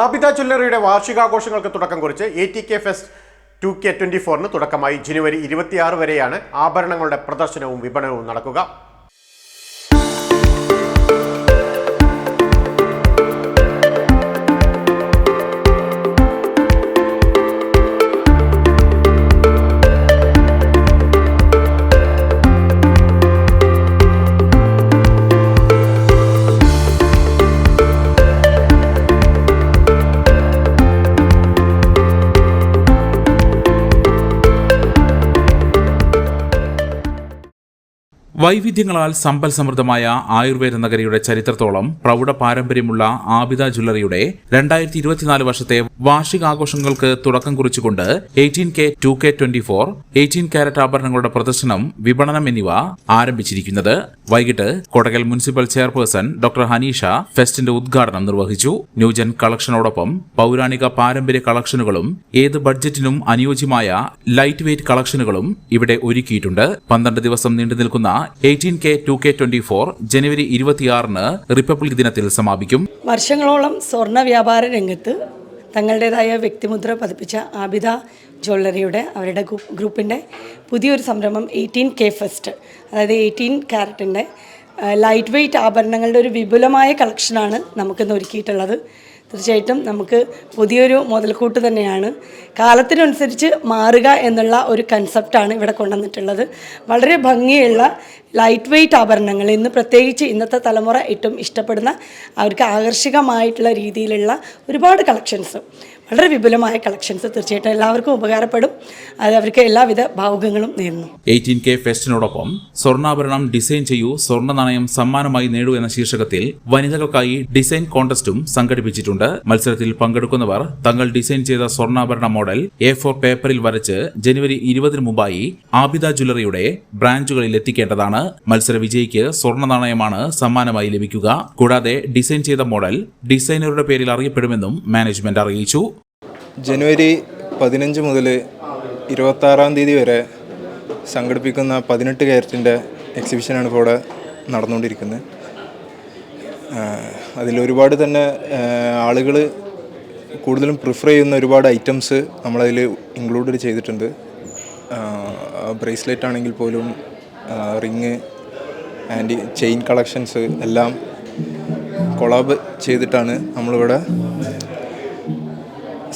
ആബിദ ജ്വല്ലറിയുടെ വാർഷികാഘോഷങ്ങൾക്ക് തുടക്കം കുറിച്ച് A T K fest two K twenty ഫോറിന് തുടക്കമായി ജനുവരി ഇരുപത്തിയാറ് വരെയാണ് ആഭരണങ്ങളുടെ പ്രദർശനവും വിപണനവും നടക്കുക. വൈവിധ്യങ്ങളാൽ സമ്പൽ സമൃദ്ധമായ ആയുർവേദ നഗരിയുടെ ചരിത്രത്തോളം പ്രൗഢ പാരമ്പര്യമുള്ള ആബിദ ജ്വല്ലറിയുടെ രണ്ടായിരത്തി ഇരുപത്തിനാല് വർഷത്തെ വാർഷികാഘോഷങ്ങൾക്ക് തുടക്കം കുറിച്ചുകൊണ്ട് eighteen K two K twenty four eighteen carat ആഭരണങ്ങളുടെ പ്രദർശനം വിപണനം എന്നിവ ആരംഭിച്ചിരിക്കുന്നത് വൈകിട്ട് Kodakal municipal chairperson doctor Haneesha ഫെസ്റ്റിന്റെ ഉദ്ഘാടനം നിർവഹിച്ചു. ന്യൂജൻ കളക്ഷനോടൊപ്പം പൗരാണിക പാരമ്പര്യ കളക്ഷനുകളും ഏത് ബഡ്ജറ്റിനും അനുയോജ്യമായ ലൈറ്റ് വെയ്റ്റ് കളക്ഷനുകളും ഇവിടെ ഒരുക്കിയിട്ടുണ്ട്. പന്ത്രണ്ട് ദിവസം നീണ്ടു നിൽക്കുന്ന eighteen K two K twenty four ജനുവരി ഇരുപത്തിയാറിന് റിപ്പബ്ലിക് ദിനത്തിൽ സമാപിക്കും. വർഷങ്ങളോളം സ്വർണ വ്യാപാര രംഗത്ത് തങ്ങളുടേതായ വ്യക്തിമുദ്ര പതിപ്പിച്ച ആബിദ ജ്വല്ലറിയുടെ അവരുടെ ഗ്രൂപ്പിന്റെ പുതിയൊരു സംരംഭം എയ്റ്റീൻ കെ ഫസ്റ്റ് അതായത് എയ്റ്റീൻ ക്യാരറ്റിന്റെ ലൈറ്റ് വെയ്റ്റ് ആഭരണങ്ങളുടെ ഒരു വിപുലമായ കളക്ഷനാണ് നമുക്കിന്ന് ഒരുക്കിയിട്ടുള്ളത്. തീർച്ചയായിട്ടും നമുക്ക് പുതിയൊരു മുതൽക്കൂട്ട് തന്നെയാണ്. കാലത്തിനനുസരിച്ച് മാറുക എന്നുള്ള ഒരു കൺസെപ്റ്റാണ് ഇവിടെ കൊണ്ടുവന്നിട്ടുള്ളത്. വളരെ ഭംഗിയുള്ള ലൈറ്റ് വെയ്റ്റ് ആഭരണങ്ങൾ ഇന്ന് പ്രത്യേകിച്ച് ഇന്നത്തെ തലമുറ ഏറ്റവും ഇഷ്ടപ്പെടുന്ന അവർക്ക് ആകർഷകമായിട്ടുള്ള രീതിയിലുള്ള ഒരുപാട് കളക്ഷൻസ് വളരെ വിപുലമായ കളക്ഷൻസ് തീർച്ചയായിട്ടും എല്ലാവർക്കും ഉപകാരപ്പെടും. അത് അവർക്ക് എല്ലാവിധ ഭാവുകങ്ങളും നേരുന്നു. എയ്റ്റീൻ കെ ഫെസ്റ്റിനോടൊപ്പം സ്വർണാഭരണം ഡിസൈൻ ചെയ്യൂ സ്വർണ നാണയം സമ്മാനമായി നേടൂ എന്ന ശീർഷകത്തിൽ വനിതകൾക്കായി ഡിസൈൻ കോൺടെസ്റ്റും സംഘടിപ്പിച്ചിട്ടുണ്ട്. മത്സരത്തിൽ പങ്കെടുക്കുന്നവർ തങ്ങൾ ഡിസൈൻ ചെയ്ത സ്വർണാഭരണ മോഡൽ എ ഫോർ പേപ്പറിൽ വരച്ച് ജനുവരി ഇരുപതിന് മുമ്പായി ആബിദ ജ്വല്ലറിയുടെ ബ്രാഞ്ചുകളിൽ എത്തിക്കേണ്ടതാണ്. മത്സര വിജയിക്ക് സ്വർണ നാണയമാണ് സമ്മാനമായി ലഭിക്കുക. കൂടാതെ ഡിസൈൻ ചെയ്ത മോഡൽ ഡിസൈനറുടെ പേരിൽ അറിയപ്പെടുമെന്നും മാനേജ്മെന്റ് അറിയിച്ചു. ജനുവരി പതിനഞ്ച് മുതൽ ഇരുപത്താറാം തീയതി വരെ സംഘടിപ്പിക്കുന്ന പതിനെട്ട് കയറ്റിന്റെ എക്സിബിഷനാണ് ഇപ്പോൾ ഇവിടെ നടന്നുകൊണ്ടിരിക്കുന്നത്. അതിലൊരുപാട് തന്നെ ആളുകൾ കൂടുതലും പ്രിഫർ ചെയ്യുന്ന ഒരുപാട് ഐറ്റംസ് നമ്മളതിൽ ഇൻക്ലൂഡ് ചെയ്തിട്ടുണ്ട്. ബ്രേസ്ലെറ്റ് ആണെങ്കിൽ പോലും റിങ് ആൻഡ് ചെയിൻ കളക്ഷൻസ് എല്ലാം കൊളാബ് ചെയ്തിട്ടാണ് നമ്മളിവിടെ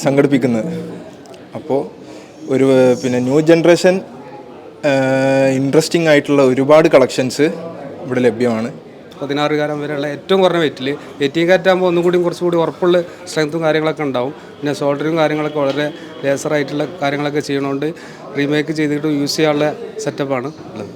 സംഘടിപ്പിക്കുന്നത്. അപ്പോൾ ഒരു പിന്നെ ന്യൂ ജനറേഷൻ ഇൻട്രസ്റ്റിംഗ് ആയിട്ടുള്ള ഒരുപാട് കളക്ഷൻസ് ഇവിടെ ലഭ്യമാണ്. പതിനാറുകാരം വരെയുള്ള ഏറ്റവും കുറഞ്ഞ വെയിറ്റിൽ വെയിറ്റിംഗ് കാറ്റ് ആകുമ്പോൾ ഒന്നും കൂടി കുറച്ചുകൂടി ഉറപ്പുള്ള സ്ട്രെങ്ത്തും കാര്യങ്ങളൊക്കെ ഉണ്ടാവും. പിന്നെ ഷോൾഡറും കാര്യങ്ങളൊക്കെ വളരെ ലേസറായിട്ടുള്ള കാര്യങ്ങളൊക്കെ ചെയ്യണോണ്ട് റീമേക്ക് ചെയ്തിട്ട് യൂസ് ചെയ്യാനുള്ള സെറ്റപ്പാണ് ഉള്ളത്.